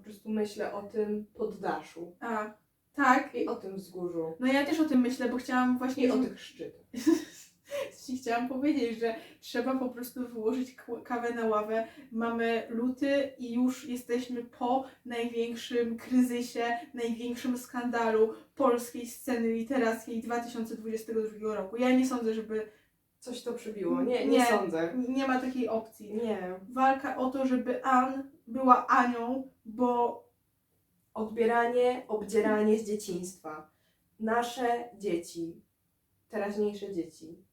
po prostu myślę o tym poddaszu A, tak. i o tym wzgórzu No ja też o tym myślę, bo chciałam właśnie... i o tych szczytach. Ci chciałam powiedzieć, że trzeba po prostu wyłożyć k- kawę na ławę. Mamy luty i już jesteśmy po największym kryzysie, największym skandalu polskiej sceny literackiej 2022 roku. Ja nie sądzę, żeby. Coś to przybiło. Nie, nie, Nie. sądzę. Nie ma takiej opcji. Nie. Walka o to, żeby Ann była Anią, bo Odbieranie, obdzieranie z dzieciństwa. Nasze dzieci, teraźniejsze dzieci,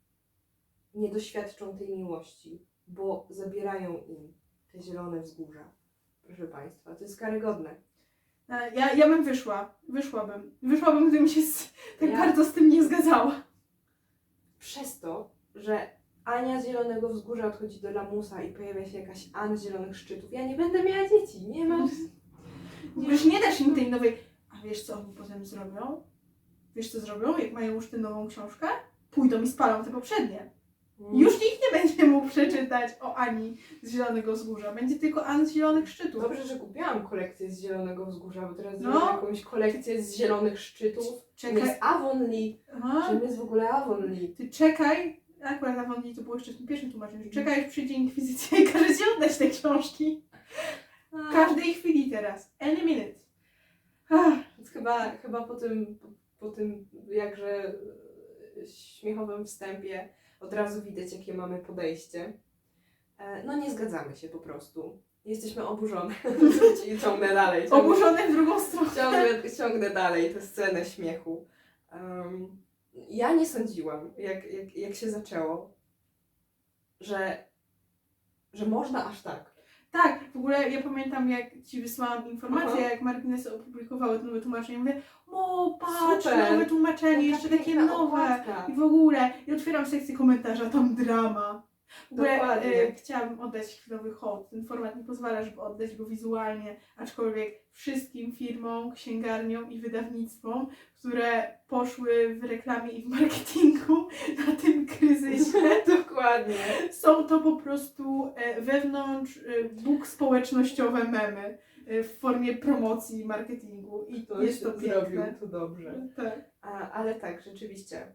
nie doświadczą tej miłości, bo zabierają im te zielone wzgórza. Proszę Państwa, to jest karygodne. e, ja, ja bym wyszła. Wyszłabym. Wyszłabym, gdybym się z, tak Ja- bardzo z tym nie zgadzała. Przez to, że Ania z Zielonego Wzgórza odchodzi do lamusa i pojawia się jakaś Ann z Zielonych Szczytów, ja nie będę miała dzieci, nie mam... Już nie dasz im tej nowej. A wiesz, co oni potem zrobią? Wiesz, co zrobią, jak mają już tę nową książkę? Pójdą i spalą te poprzednie. Już nikt nie będzie mógł przeczytać o Ani z Zielonego Wzgórza. Będzie tylko Ann z Zielonych Szczytów. Dobrze, że kupiłam kolekcję z Zielonego Wzgórza, bo teraz No. zrobię jakąś kolekcję z Zielonych Szczytów. Czekaj. jest Avonlea? Czym jest w ogóle Avonlea? Ty czekaj. Akurat na Wonli to było jeszcze w tym pierwszym tłumaczeniu. Czekaj, aż przyjdzie inkwizycja i każe ci oddać te książki. W każdej chwili teraz. Any minute. Ach, Więc chyba, chyba po tym, po, po tym jakże e, śmiechowym wstępie od razu widać, jakie mamy podejście. E, No nie zgadzamy się po prostu. Jesteśmy oburzone. I ciągnę dalej. Ciągnę, Oburzone w drugą stronę. ciągnę, ciągnę dalej tę scenę śmiechu. Ja nie sądziłam, jak, jak, jak się zaczęło, że, że można aż tak. Tak, w ogóle ja pamiętam jak Ci wysłałam informację, Aha. jak Marginesy opublikowały to nowe tłumaczenie. Mówię, o patrz, Super. nowe tłumaczenie, Jaka jeszcze takie piękna nowe. okładka. I w ogóle, i otwieram sekcję komentarza, tam drama. W ogóle Dokładnie. e, chciałabym oddać chwilowy hołd. Ten format nie pozwala, żeby oddać go wizualnie, aczkolwiek wszystkim firmom, księgarniom i wydawnictwom, które poszły w reklamie i w marketingu na tym kryzysie. Dokładnie. Są to po prostu e, wewnątrz e, bóg społecznościowe memy e, w formie promocji i marketingu. I To jest to się zrobił piękne. to dobrze. Tak. A, ale tak, rzeczywiście.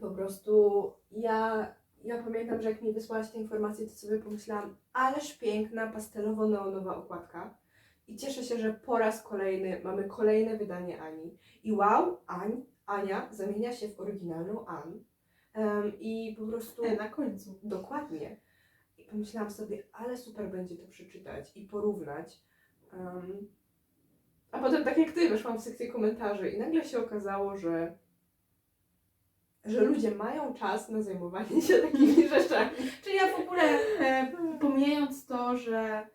Po prostu ja, ja pamiętam, że jak mi wysłałaś te informacje, to sobie pomyślałam, ależ piękna pastelowo-neonowa okładka. I cieszę się, że po raz kolejny mamy kolejne wydanie Ani. I wow, Ań, Ania zamienia się w oryginalną Ann. Em, I po prostu... E, na końcu. Dokładnie. I pomyślałam sobie, ale super będzie to przeczytać i porównać. Em, a potem, tak jak ty, weszłam w sekcję komentarzy i nagle się okazało, że, że ludzie mają czas na zajmowanie się takimi rzeczami. Czyli ja w ogóle, e, pomijając to, że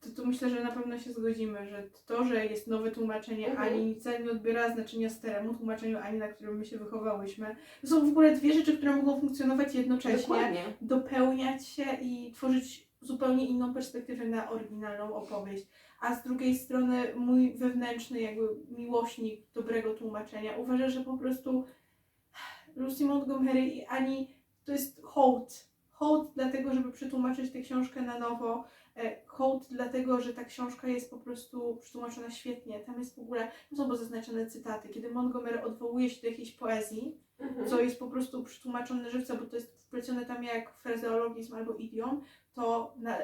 to, to myślę, że na pewno się zgodzimy, że to, że jest nowe tłumaczenie Mhm. Ani wcale nie odbiera znaczenia staremu tłumaczeniu Ani, na którym my się wychowałyśmy. To są w ogóle dwie rzeczy, które mogą funkcjonować jednocześnie. Dokładnie. dopełniać się i tworzyć zupełnie inną perspektywę na oryginalną opowieść. A z drugiej strony mój wewnętrzny jakby miłośnik dobrego tłumaczenia uważa, że po prostu Lucy Montgomery i Ani to jest hołd. Hołd dlatego, żeby przetłumaczyć tę książkę na nowo. E, Hołd dlatego, że ta książka jest po prostu przetłumaczona świetnie. Tam jest w ogóle, tam są zaznaczone cytaty. Kiedy Montgomery odwołuje się do jakiejś poezji, Mhm. co jest po prostu przetłumaczone żywca, bo to jest wplecione tam jak frazeologizm albo idiom, to na,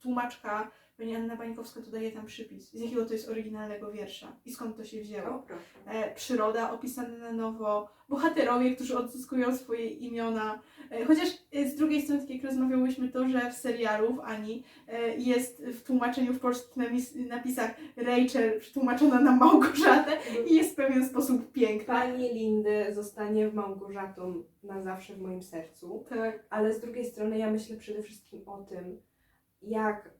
tłumaczka, pani Anna Bańkowska, to daje tam przypis, z jakiego to jest oryginalnego wiersza i skąd to się wzięło. E, przyroda opisana na nowo, bohaterowie, którzy odzyskują swoje imiona. E, chociaż e, z drugiej strony, tak jak rozmawiałyśmy, to, że w serialu w Ani e, jest w tłumaczeniu w polskich napis- napisach Rachel przetłumaczona na Małgorzatę i jest w pewien sposób piękna. Pani Lindy zostanie w Małgorzatą na zawsze w moim sercu. Tak. Ale z drugiej strony ja myślę przede wszystkim o tym, jak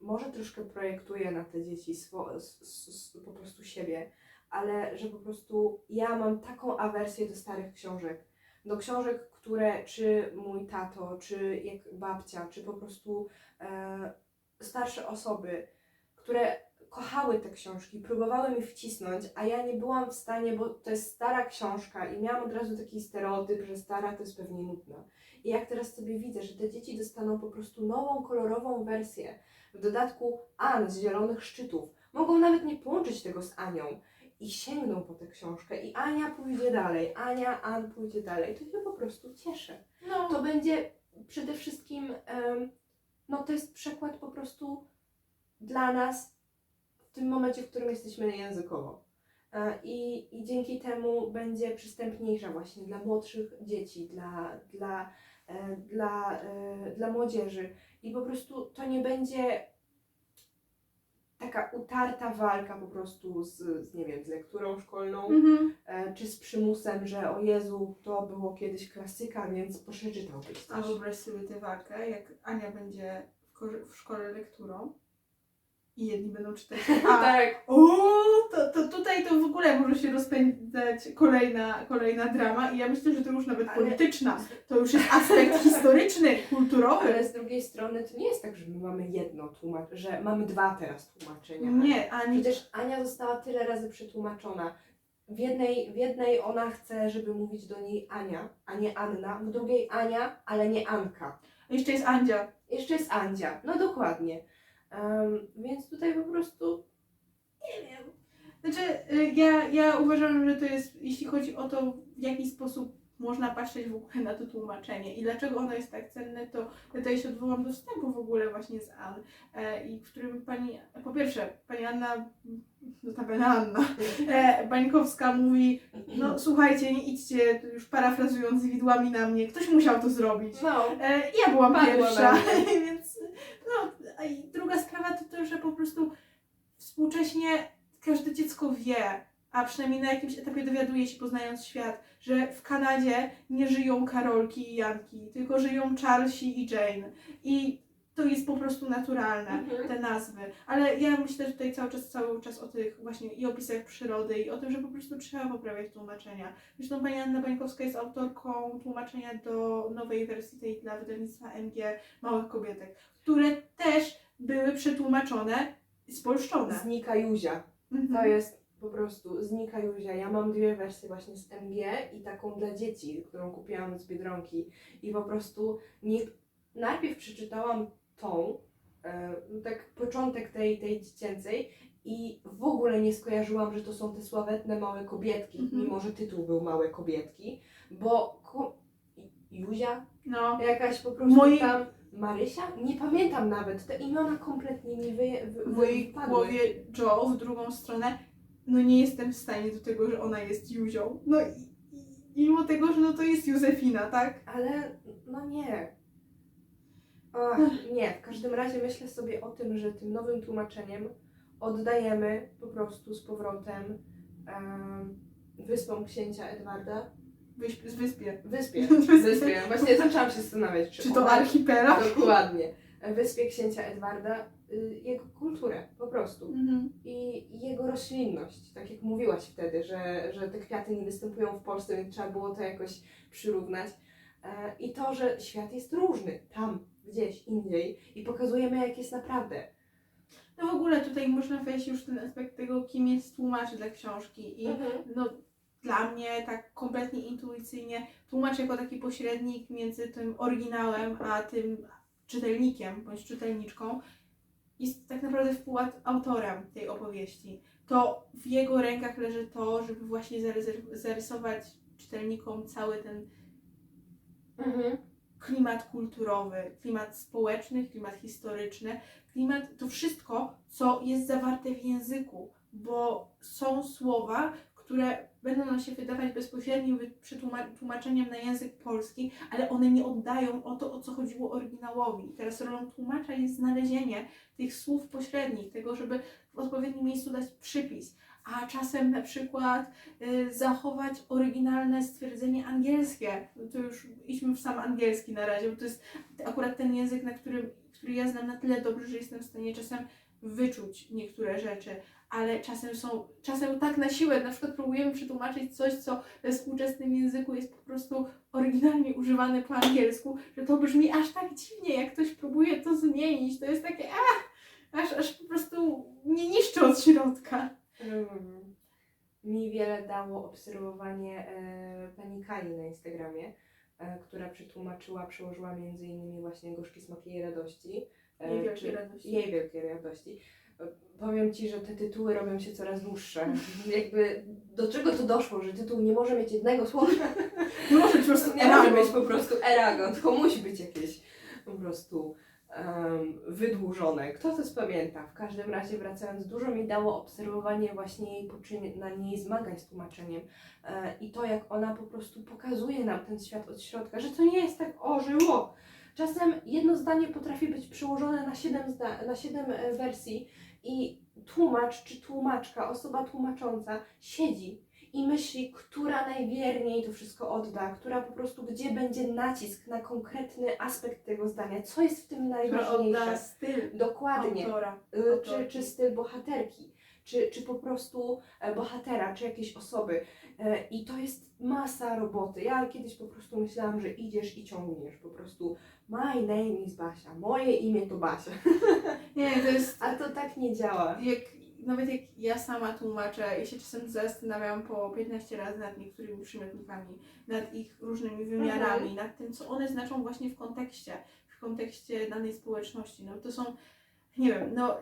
może troszkę projektuję na te dzieci swo, s, s, po prostu siebie, ale że po prostu ja mam taką awersję do starych książek. Do książek, które czy mój tato, czy jak babcia, czy po prostu e, starsze osoby, które kochały te książki, próbowały mi wcisnąć, a ja nie byłam w stanie, bo to jest stara książka i miałam od razu taki stereotyp, że stara to jest pewnie nudna. I jak teraz sobie widzę, że te dzieci dostaną po prostu nową, kolorową wersję, W dodatku An z Zielonych Szczytów mogą nawet nie połączyć tego z Anią i sięgną po tę książkę i Ania pójdzie dalej, Ania, An pójdzie dalej. To się po prostu cieszę. No, To będzie przede wszystkim, em, no to jest przykład po prostu dla nas tym momencie, w którym jesteśmy językowo. E, I, I dzięki temu będzie przystępniejsza właśnie dla młodszych dzieci, dla, dla, e, dla, e, dla młodzieży. I po prostu to nie będzie taka utarta walka po prostu z, z nie wiem, z lekturą szkolną, mhm. e, czy z przymusem, że o Jezu, to było kiedyś klasyka, więc przeczytałbyś A coś. wyobraź sobie tę walkę, jak Ania będzie w szkole lekturą i jedni będą czytać A, Tak. o, to, to tutaj to w ogóle może się rozpędzać kolejna, kolejna drama i ja myślę, że to już nawet Ale- polityczna. To już jest aspekt historyczny, kulturowy. Ale z drugiej strony to nie jest tak, że my mamy jedno tłumaczenie, że mamy dwa teraz tłumaczenia. Nie, ani Przecież Ania została tyle razy przetłumaczona. W jednej, w jednej ona chce, żeby mówić do niej Ania, a nie Anna, w drugiej Ania, ale nie Anka. jeszcze jest Andzia. Jeszcze jest Andzia, no dokładnie. Em, więc tutaj po prostu nie wiem. Znaczy, y, ja, ja uważam, że to jest, jeśli chodzi o to, w jaki sposób można patrzeć w ogóle na to tłumaczenie i dlaczego ono jest tak cenne, to tutaj się odwołam do wstępu w ogóle właśnie z Ann, e, i w którym pani, po pierwsze, pani Anna, notabene Anna, e, Bańkowska mówi, no słuchajcie, nie idźcie, już parafrazując z widłami na mnie, ktoś musiał to zrobić. No, E, ja byłam pierwsza, na mnie. więc no, a i druga sprawa to to, że po prostu współcześnie każde dziecko wie, a przynajmniej na jakimś etapie dowiaduje się, poznając świat, że w Kanadzie nie żyją Karolki i Janki, tylko żyją Charlesi i Jane. I to jest po prostu naturalne, Mhm. te nazwy. Ale ja myślę tutaj cały czas, cały czas o tych właśnie i opisach przyrody i o tym, że po prostu trzeba poprawiać tłumaczenia. Zresztą pani Anna Bańkowska jest autorką tłumaczenia do nowej wersji tej dla wydawnictwa MG Małych Kobietek, które też były przetłumaczone, spolszczone. znika Juzia. Mhm. To jest po prostu znika Juzia. Ja mam dwie wersje właśnie z MG i taką dla dzieci, którą kupiłam z Biedronki. I po prostu nie, najpierw przeczytałam tą, e, no tak początek tej, tej dziecięcej i w ogóle nie skojarzyłam, że to są te sławetne małe kobietki, Mhm. mimo że tytuł był Małe Kobietki, bo ko- Juzia No. jakaś po prostu Moi- tam Marysia? Nie pamiętam nawet, te imiona kompletnie mi wyje, wy, W mojej wypadły. głowie Joe w drugą stronę, no nie jestem w stanie do tego, że ona jest Juzią. No i, i mimo tego, że no to jest Józefina, tak? Ale no nie. Ach, nie, w każdym razie myślę sobie o tym, że tym nowym tłumaczeniem oddajemy po prostu z powrotem em, wyspom księcia Edwarda. Wyśp- wyspie. Wyspie. Wyspie. Właśnie zaczęłam się zastanawiać, czy, Czy to archipelag? Dokładnie. Wyspie księcia Edwarda, y, jego kulturę po prostu. Mhm. I jego roślinność, tak jak mówiłaś wtedy, że, że te kwiaty nie występują w Polsce, więc trzeba było to jakoś przyrównać. E, I to, że świat jest różny tam, gdzieś indziej i pokazujemy, jak jest naprawdę. No w ogóle tutaj można wejść już w ten aspekt tego, kim jest tłumacz dla książki. I no, dla mnie tak kompletnie intuicyjnie tłumacz jako taki pośrednik między tym oryginałem a tym czytelnikiem bądź czytelniczką jest tak naprawdę współautorem tej opowieści. To w jego rękach leży to, żeby właśnie zarysować czytelnikom cały ten Mhm. klimat kulturowy, klimat społeczny, klimat historyczny, klimat to wszystko, co jest zawarte w języku, bo są słowa, które będą nam się wydawać bezpośrednim wy- przetłuma- tłumaczeniem na język polski, ale one nie oddają o to, o co chodziło oryginałowi. Teraz rolą tłumacza jest znalezienie tych słów pośrednich, tego, żeby w odpowiednim miejscu dać przypis, a czasem na przykład y, zachować oryginalne stwierdzenie angielskie. No to już idźmy w sam angielski na razie, bo to jest akurat ten język, na którym, który ja znam na tyle dobrze, że jestem w stanie czasem wyczuć niektóre rzeczy, ale czasem są, czasem tak na siłę, na przykład próbujemy przetłumaczyć coś, co we współczesnym języku jest po prostu oryginalnie używane po angielsku, że to brzmi aż tak dziwnie, jak ktoś próbuje to zmienić. To jest takie, a, aż, aż po prostu nie niszczy od środka. Mm. Mi wiele dało obserwowanie e, pani Kali na Instagramie, e, która przetłumaczyła, przełożyła między innymi właśnie Gorzki Smaki i Radości e, Jej wielkiej radości. Jej wielkiej radości. Powiem Ci, że te tytuły robią się coraz dłuższe. Jakby do czego to doszło, że tytuł nie może mieć jednego słowa? Nie może być po prostu Nie może być po prostu eragon, tylko musi być jakieś po prostu em, wydłużone. Kto to spamięta? W każdym razie wracając, dużo mi dało obserwowanie właśnie jej poczynań, jej zmagań z tłumaczeniem e, i to, jak ona po prostu pokazuje nam ten świat od środka, że to nie jest tak ożyło. Czasem jedno zdanie potrafi być przełożone na siedem, zda- na siedem e, wersji i tłumacz czy tłumaczka, osoba tłumacząca siedzi i myśli, która najwierniej to wszystko odda, która po prostu gdzie będzie nacisk na konkretny aspekt tego zdania, co jest w tym najważniejsze. styl Dokładnie. autora. Y, Czy, czy styl bohaterki, czy, czy po prostu e, bohatera, czy jakiejś osoby. E, I to jest masa roboty. Ja kiedyś po prostu myślałam, że idziesz i ciągniesz po prostu my name is Basia, moje imię to Basia. Nie, to jest A to tak nie działa. jak, nawet jak ja sama tłumaczę, ja się czasem zastanawiam po 15 razy nad niektórymi przymiotnikami, nad ich różnymi wymiarami, nad tym, co one znaczą właśnie w kontekście, w kontekście danej społeczności. No to są, nie wiem, no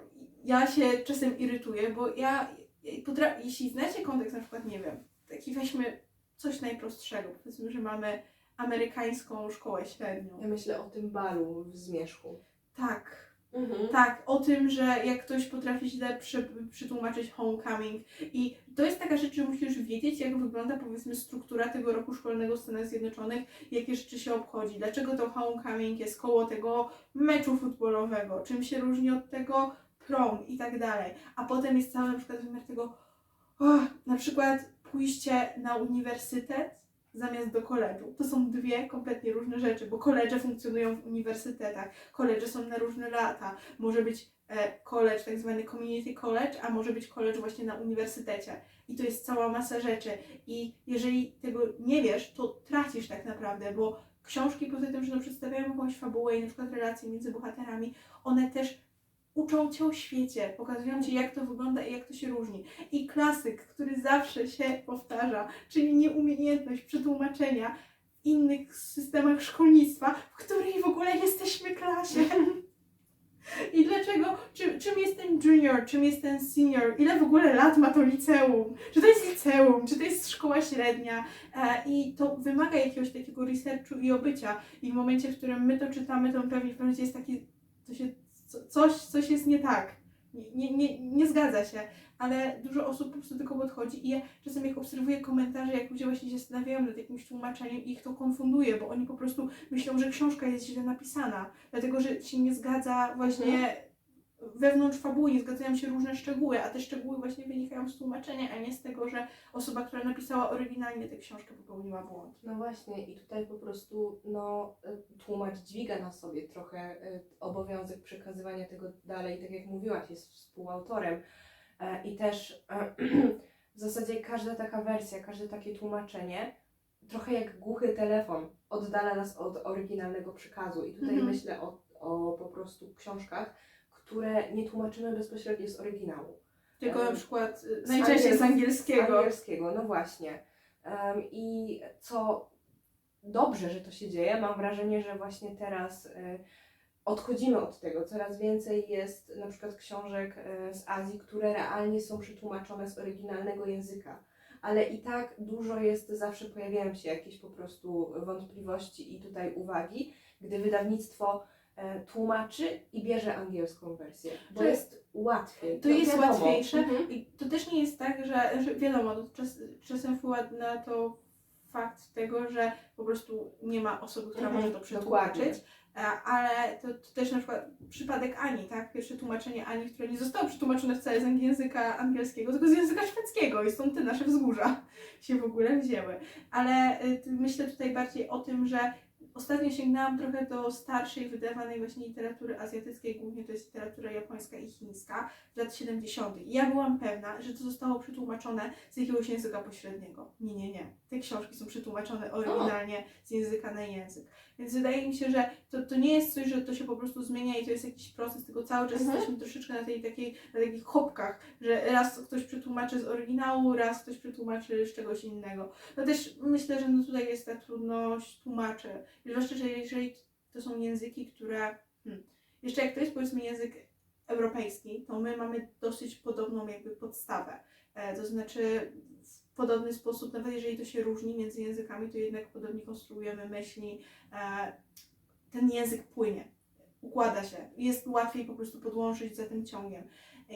ja się czasem irytuję, bo ja, ja potra- jeśli znacie kontekst, na przykład, nie wiem, taki weźmy coś najprostszego, powiedzmy, że mamy amerykańską szkołę średnią. Ja myślę o tym balu w Zmierzchu. Tak, Mhm. tak, o tym, że jak ktoś potrafi źle przy, przytłumaczyć homecoming i to jest taka rzecz, że musisz wiedzieć, jak wygląda powiedzmy struktura tego roku szkolnego w Stanach Zjednoczonych, jakie rzeczy się obchodzi, dlaczego to homecoming jest koło tego meczu futbolowego, czym się różni od tego prom i tak dalej. A potem jest cały na przykład wymiar tego, o, na przykład pójście na uniwersytet zamiast do koledżu. To są dwie kompletnie różne rzeczy, bo koledże funkcjonują w uniwersytetach, koledże są na różne lata. Może być e, college, tak zwany community college, a może być college właśnie na uniwersytecie. I to jest cała masa rzeczy. I jeżeli tego nie wiesz, to tracisz tak naprawdę, bo książki poza tym, że przedstawiają jakąś fabułę i na przykład relacje między bohaterami, one też uczą Cię o świecie, pokazują Ci jak to wygląda i jak to się różni. I klasyk, który zawsze się powtarza, czyli nieumiejętność przetłumaczenia w innych systemach szkolnictwa, w której w ogóle jesteśmy klasie. I dlaczego, czy, czym jest ten junior, czym jest ten senior, ile w ogóle lat ma to liceum, czy to jest liceum, czy to jest szkoła średnia? E, i to wymaga jakiegoś takiego researchu i obycia. I w momencie, w którym my to czytamy, to pewnie w pewnym jest taki, to się, coś, coś jest nie tak, nie, nie, nie, zgadza się, ale dużo osób po prostu tylko podchodzi i ja czasem jak obserwuję komentarze, jak ludzie właśnie się zastanawiają nad jakimś tłumaczeniem i ich to konfunduje, bo oni po prostu myślą, że książka jest źle napisana, dlatego że się nie zgadza właśnie wewnątrz fabuły, nie zgadzają się różne szczegóły, a te szczegóły właśnie wynikają z tłumaczenia, a nie z tego, że osoba, która napisała oryginalnie tę książkę popełniła błąd. No właśnie, i tutaj po prostu no, y, tłumacz dźwiga na sobie trochę y, obowiązek przekazywania tego dalej, tak jak mówiłaś, jest współautorem. E, I też e, w zasadzie każda taka wersja, każde takie tłumaczenie, trochę jak głuchy telefon, oddala nas od oryginalnego przekazu. I tutaj Mhm. myślę o, o po prostu książkach, które nie tłumaczymy bezpośrednio z oryginału. Tylko na przykład y, najczęściej z angiels- angielskiego. Z angielskiego, no właśnie. Em, I co dobrze, że to się dzieje, mam wrażenie, że właśnie teraz y, odchodzimy od tego. Coraz więcej jest na przykład książek y, z Azji, które realnie są przetłumaczone z oryginalnego języka. Ale i tak dużo jest, zawsze pojawiają się jakieś po prostu wątpliwości i tutaj uwagi, gdy wydawnictwo tłumaczy i bierze angielską wersję, bo To- jest łatwiej. to No jest wiadomo. łatwiejsze. Mhm. I to też nie jest tak, że, że wiadomo, to czas, czasem wpływa na to fakt tego, że po prostu nie ma osoby, która Mhm, może to przetłumaczyć. E, Ale to, to też na przykład przypadek Ani, tak? Pierwsze tłumaczenie Ani, które nie zostało przetłumaczone wcale z języka angielskiego, tylko z języka szwedzkiego i stąd te nasze wzgórza się w ogóle wzięły. Ale y, myślę tutaj bardziej o tym, że ostatnio sięgnęłam trochę do starszej wydawanej właśnie literatury azjatyckiej, głównie to jest literatura japońska i chińska z lat 70. I ja byłam pewna, że to zostało przetłumaczone z jakiegoś języka pośredniego. Nie, nie, nie. Te książki są przetłumaczone oryginalnie z języka na język. Więc wydaje mi się, że to, to nie jest coś, że to się po prostu zmienia i to jest jakiś proces, tylko cały czas Mhm. jesteśmy troszeczkę na tej takiej, na takich hopkach, że raz ktoś przetłumaczy z oryginału, raz ktoś przetłumaczy z czegoś innego. No też myślę, że no tutaj jest ta trudność tłumaczy. Zwłaszcza, że jeżeli to są języki, które hmm, jeszcze jak to jest powiedzmy język europejski, to my mamy dosyć podobną jakby podstawę. E, to znaczy w podobny sposób, nawet jeżeli to się różni między językami, to jednak podobnie konstruujemy myśli. E, ten język płynie, układa się, jest łatwiej po prostu podłączyć za tym ciągiem. E,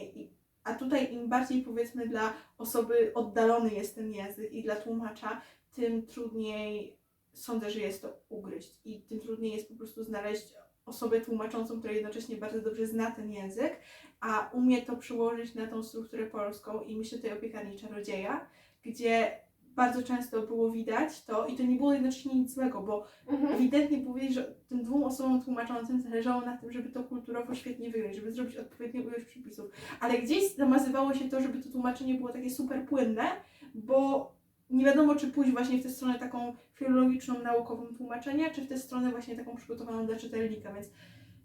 a tutaj im bardziej powiedzmy dla osoby oddalony jest ten język i dla tłumacza, tym trudniej sądzę, że jest to ugryźć i tym trudniej jest po prostu znaleźć osobę tłumaczącą, która jednocześnie bardzo dobrze zna ten język, a umie to przełożyć na tą strukturę polską i myślę tutaj o piekarni czarodzieja, gdzie bardzo często było widać to i to nie było jednocześnie nic złego, bo ewidentnie było widać, że tym dwóm osobom tłumaczącym zależało na tym, żeby to kulturowo świetnie wygrać, żeby zrobić odpowiednią ilość przepisów. Ale gdzieś zamazywało się to, żeby to tłumaczenie było takie super płynne, bo nie wiadomo, czy pójść właśnie w tę stronę taką filologiczną, naukową tłumaczenia, czy w tę stronę właśnie taką przygotowaną dla czytelnika, więc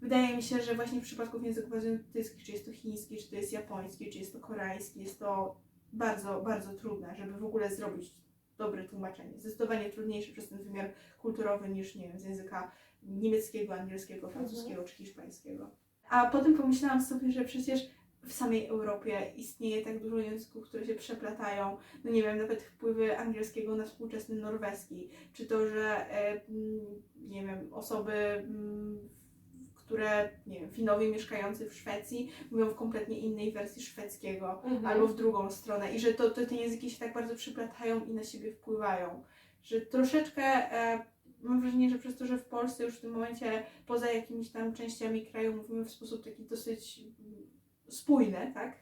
wydaje mi się, że właśnie w przypadku języków azjatyckich, czy jest to chiński, czy to jest japoński, czy jest to koreański, jest to bardzo, bardzo trudne, żeby w ogóle zrobić dobre tłumaczenie. Zdecydowanie trudniejsze przez ten wymiar kulturowy niż, nie wiem, z języka niemieckiego, angielskiego, francuskiego czy hiszpańskiego. A potem pomyślałam sobie, że przecież w samej Europie istnieje tak dużo języków, które się przeplatają. No nie wiem, nawet wpływy angielskiego na współczesny norweski, czy to, że e, nie wiem, osoby, które, nie wiem, Finowie mieszkający w Szwecji mówią w kompletnie innej wersji szwedzkiego Mhm. albo w drugą stronę i że to, to te języki się tak bardzo przyplatają i na siebie wpływają. Że troszeczkę e, mam wrażenie, że przez to, że w Polsce już w tym momencie poza jakimiś tam częściami kraju mówimy w sposób taki dosyć spójny, tak?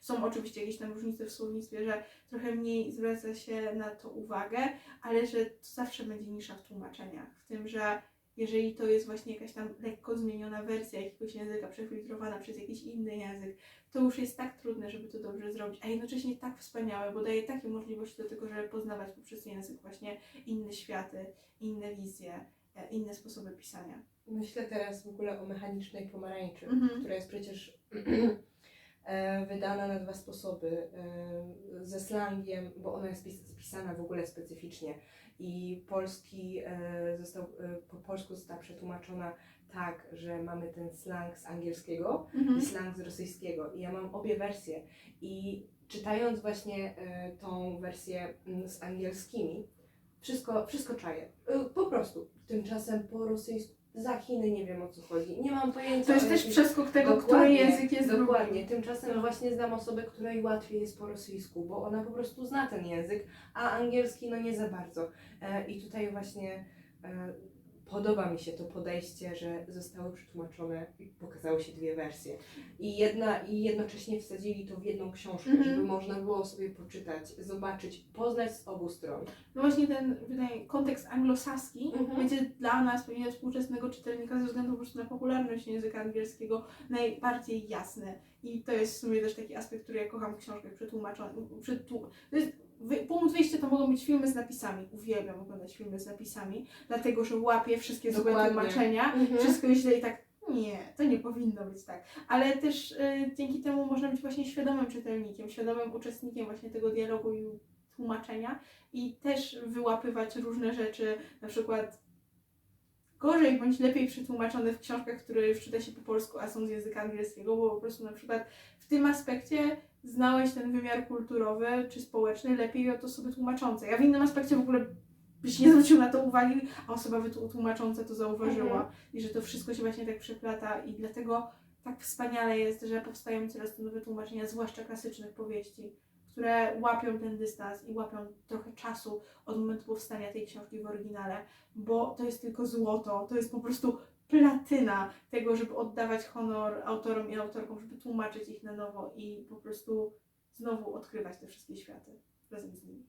Są oczywiście jakieś tam różnice w słownictwie, że trochę mniej zwraca się na to uwagę, ale że to zawsze będzie nisza w tłumaczeniach. W tym, że jeżeli to jest właśnie jakaś tam lekko zmieniona wersja jakiegoś języka, przefiltrowana przez jakiś inny język, to już jest tak trudne, żeby to dobrze zrobić, a jednocześnie tak wspaniałe, bo daje takie możliwości do tego, żeby poznawać poprzez język właśnie inne światy, inne wizje, e, inne sposoby pisania. Myślę teraz w ogóle o mechanicznej pomarańczy, Mhm. która jest przecież e, wydana na dwa sposoby. E, ze slangiem, bo ona jest pis- pisana w ogóle specyficznie i polski e, został, e, po polsku została przetłumaczona tak, że mamy ten slang z angielskiego Mhm. i slang z rosyjskiego. I ja mam obie wersje. I czytając właśnie e, tą wersję mm, z angielskimi, wszystko, wszystko czaję. Po prostu. Tymczasem po rosyjsku, za Chiny nie wiem o co chodzi. Nie mam pojęcia. To jest o też jakich- przeskok tego, który Dokładnie, język jest Dokładnie. Tymczasem właśnie znam osobę, której łatwiej jest po rosyjsku, bo ona po prostu zna ten język, a angielski no nie za bardzo. E, I tutaj właśnie e, podoba mi się to podejście, że zostały przetłumaczone i pokazały się dwie wersje. I jedna i jednocześnie wsadzili to w jedną książkę, Mhm. żeby można było sobie poczytać, zobaczyć, poznać z obu stron. No właśnie ten wydaje, kontekst anglosaski Mhm. będzie dla nas, pewnie współczesnego czytelnika, ze względu po prostu na popularność języka angielskiego, najbardziej jasny. I to jest w sumie też taki aspekt, który ja kocham w książkach przetłumaczonych. Przetłu... To jest, wy, punkt wyjścia to mogą być filmy z napisami. Uwielbiam oglądać filmy z napisami, dlatego że łapię wszystkie złe Dokładnie. tłumaczenia, wszystko jest źle i tak nie, to nie powinno być tak. Ale też y, dzięki temu można być właśnie świadomym czytelnikiem, świadomym uczestnikiem właśnie tego dialogu i tłumaczenia i też wyłapywać różne rzeczy, na przykład gorzej bądź lepiej przetłumaczone w książkach, które już czyta się po polsku, a są z języka angielskiego, bo po prostu na przykład w tym aspekcie znałeś ten wymiar kulturowy czy społeczny lepiej od osoby tłumaczącej, a w innym aspekcie w ogóle byś nie zwrócił na to uwagi, a osoba tłumacząca to zauważyła Mhm. i że to wszystko się właśnie tak przeplata i dlatego tak wspaniale jest, że powstają coraz to nowe tłumaczenia, zwłaszcza klasycznych powieści, które łapią ten dystans i łapią trochę czasu od momentu powstania tej książki w oryginale, bo to jest tylko złoto, to jest po prostu platyna tego, żeby oddawać honor autorom i autorkom, żeby tłumaczyć ich na nowo i po prostu znowu odkrywać te wszystkie światy razem z nimi.